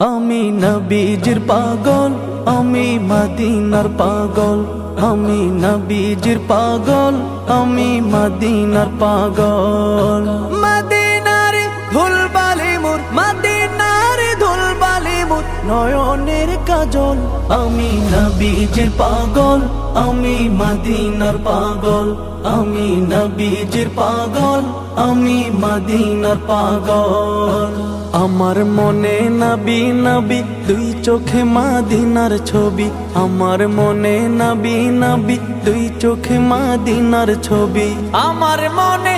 আমি নবীজির পাগল আমি মদিনার পাগল। আমি নবীজির পাগল আমি মদিনার পাগল। মদিনার ধুলবালি মুর মদিনার ধুলবালি মুর নয়নের কাজল। আমি নবীজির পাগল আমি মদিনার পাগল, আমি নবীজির পাগল, আমি মদিনার পাগল। আমার মনে নবী নবী, দুই চোখে মাদিনার ছবি। আমার মনে নবী নবী, দুই চোখে মাদিনার ছবি। আমার মনে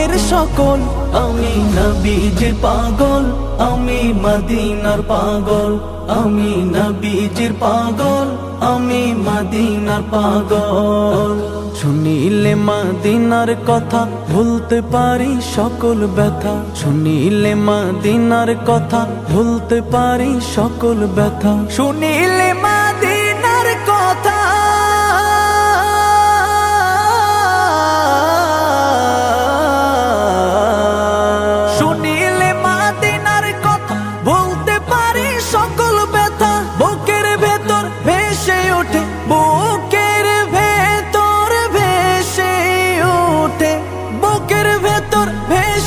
জীবনের সকল, আমি নবীজির পাগল, আমি মদিনার পাগল, আমি নবীজির পাগল, আমি মদিনার পাগল। শুনিলে মাদিনার কথা ভুলতে পারি সকল ব্যথা। শুনিলে মাদিনার কথা ভুলতে পারি সকল ব্যথা। শুনিলে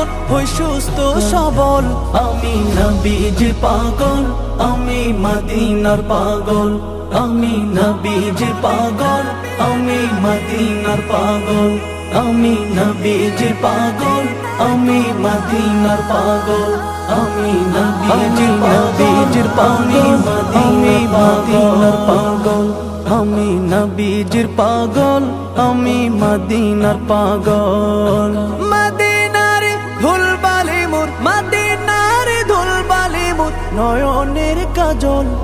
যখন হই সুস্থ সবল। আমি নবীজির পাগল, আমি মদিনার পাগল। আমি নবীজির পাগল, আমি মদিনার পাগল। আমি নবীজির পাগল, আমি মদিনার পাগল। আমি নবীজির নবীজির পাগল, আমি মদিনার পাগল। আমি নবীজির পাগল, আমি মদিনার পাগল।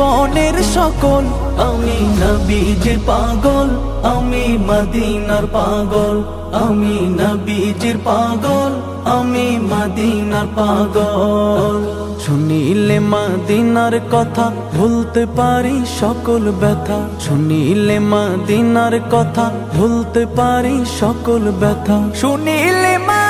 জীবনের সকল, আমি নবীজির পাগল, আমি মদিনার পাগল, আমি নবীজির পাগল, আমি মদিনার পাগল। শুনিলে মাদিনার কথা ভুলতে পারি সকল ব্যথা। শুনিলে মাদিনার কথা ভুলতে পারি সকল ব্যথা। শুনিলে মাদিনার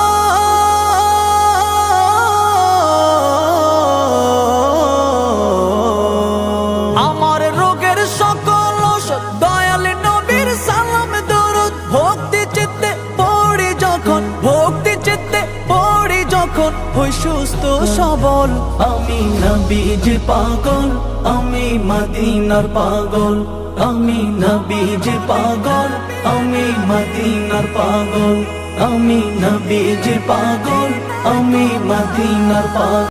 যখন হই সুস্থ সবল। আমি নবীজ পাগল, আমি মদিনার পাগল। আমি নবীজ পাগল, আমি মদিনার পাগল। আমি নবীজ পাগল, আমি মদিনার পাগল।